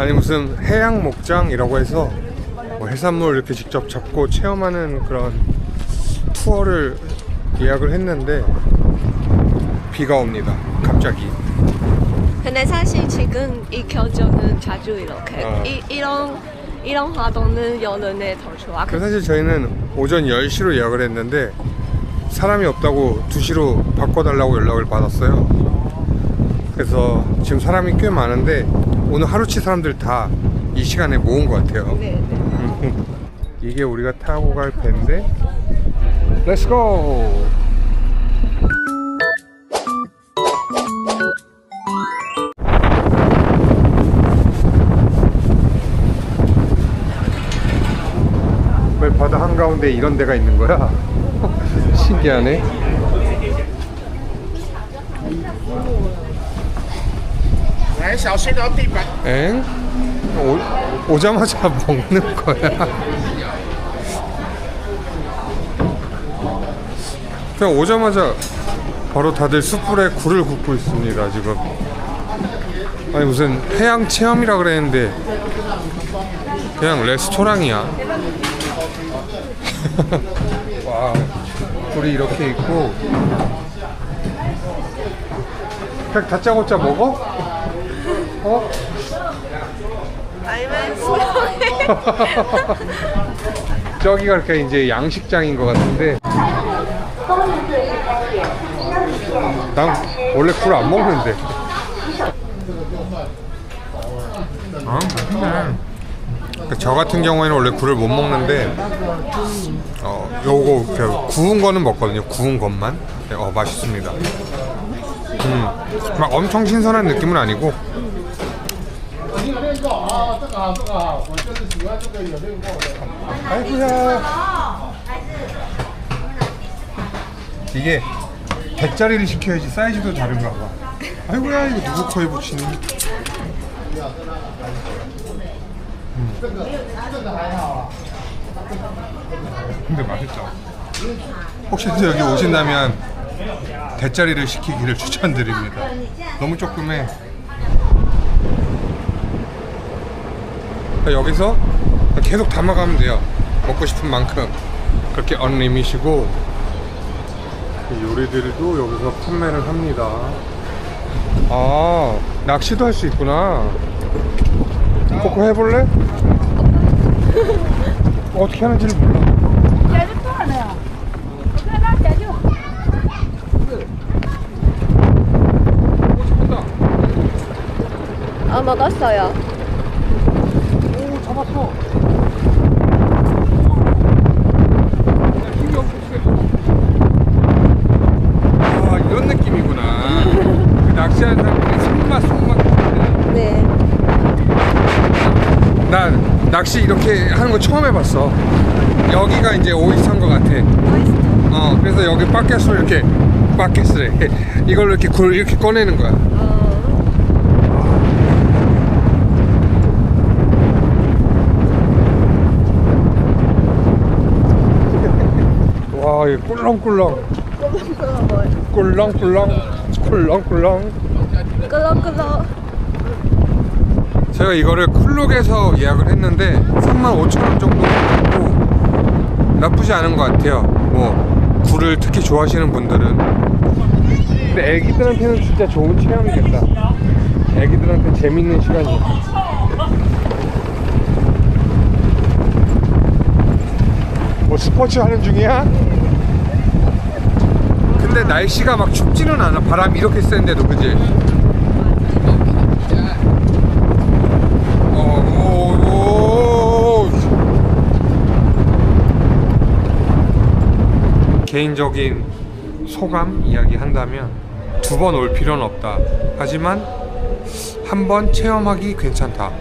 아니 무슨 해양 목장이라고 해서 뭐 해산물 이렇게 직접 잡고 체험하는 그런 투어를 예약을 했는데 비가 옵니다. 갑자기. 근데 사실 지금 이 겨울은 자주 이렇게 어. 이, 이런 이런 활동은 여름에 더 좋아. 그 사실 저희는 오전 10시로 예약을 했는데 사람이 없다고 2시로 바꿔달라고 연락을 받았어요. 그래서 지금 사람이 꽤 많은데 오늘 하루치 사람들 다 이 시간에 모은 것 같아요. 네, 네. 이게 우리가 타고 갈 배인데 Let's go! 왜 바다 한가운데 이런 데가 있는 거야? 신기하네. 엥? 오, 오자마자 먹는 거야. 그냥 오자마자 바로 다들 숯불에 굴을 굽고 있습니다 지금. 아니 무슨 해양 체험이라 그랬는데 그냥 레스토랑이야. 와, 굴이 이렇게 있고. 그냥 다짜고짜 먹어? 어? 아니면. 저기가 이렇게 이제 양식장인 것 같은데. 난 원래 굴 안 먹는데. 아 맛있네 그저 같은 경우에는 원래 굴을 못 먹는데 어 요거 그 구운 거는 먹거든요. 구운 것만. 네, 어 맛있습니다. 음막 엄청 신선한 느낌은 아니고 이게 100짜리를 시켜야지 사이즈도 다른가 봐. 아이고야 이거 누구 코에 붙이니? 음. 근데 맛있다. 혹시라도 여기 오신다면 대짜리를 시키기를 추천드립니다. 너무 조그매. 그러니까 여기서 계속 담아가면 돼요. 먹고 싶은 만큼. 그렇게 언리밋이고 그 요리들도 여기서 판매를 합니다. 아 낚시도 할 수 있구나. 코코 해볼래? 어떻게 하는지를 몰라. 아 먹었어요. 오 잡았어. 아 이런 느낌이구나. 그 낚시하는 사람들이 손맛 손맛. 네. 난 낚시 이렇게 하는 거 처음 해봤어. 여기가 이제 오이스한 것 같아. 어, 그래서 여기 바켓으로 이렇게 바켓을 해. 이걸로 이렇게 굴 이렇게 꺼내는 거야. 와, 이 꿀렁꿀렁. 꿀렁꿀렁. 꿀렁꿀렁. 끄덕끄덕. 제가 이거를 클룩에서 예약을 했는데 35,000원 정도 받고 나쁘지 않은 것 같아요. 뭐 굴을 특히 좋아하시는 분들은. 근데 애기들한테는 진짜 좋은 체험이겠다. 애기들한테 재밌는 시간이야. 뭐 스포츠 하는 중이야? 근데 날씨가 막 춥지는 않아. 바람이 이렇게 세는데도 그지? 어, 오, 오. 개인적인 소감 이야기 한다면 두 번 올 필요는 없다. 하지만 한 번 체험하기 괜찮다.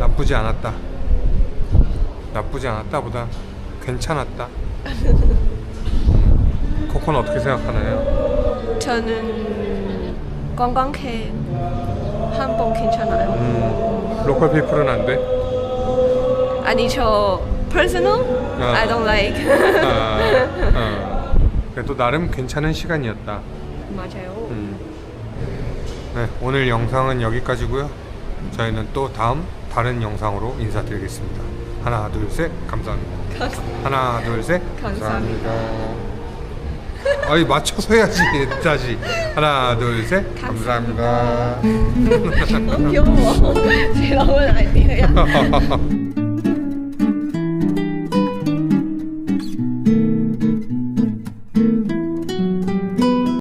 나쁘지 않았다. 나쁘지 않았다보다 괜찮았다. 코코는 어떻게 생각하나요? 저는 관광객 한 번 괜찮아요. 음, 로컬 피플은 안 돼? 아니 저 personal 아. I don't like. 아, 어. 그래도 나름 괜찮은 시간이었다. 맞아요. 음. 네, 오늘 영상은 여기까지고요. 저희는 또 다음 다른 영상으로 인사드리겠습니다. 하나, 둘, 셋. 감사합니다. 하나, 둘, 셋. 감사합니다. 아니 맞춰서 해야지 다시 하나 둘 셋 감사합니다 너무 귀여워. 제 나온 아이디어야.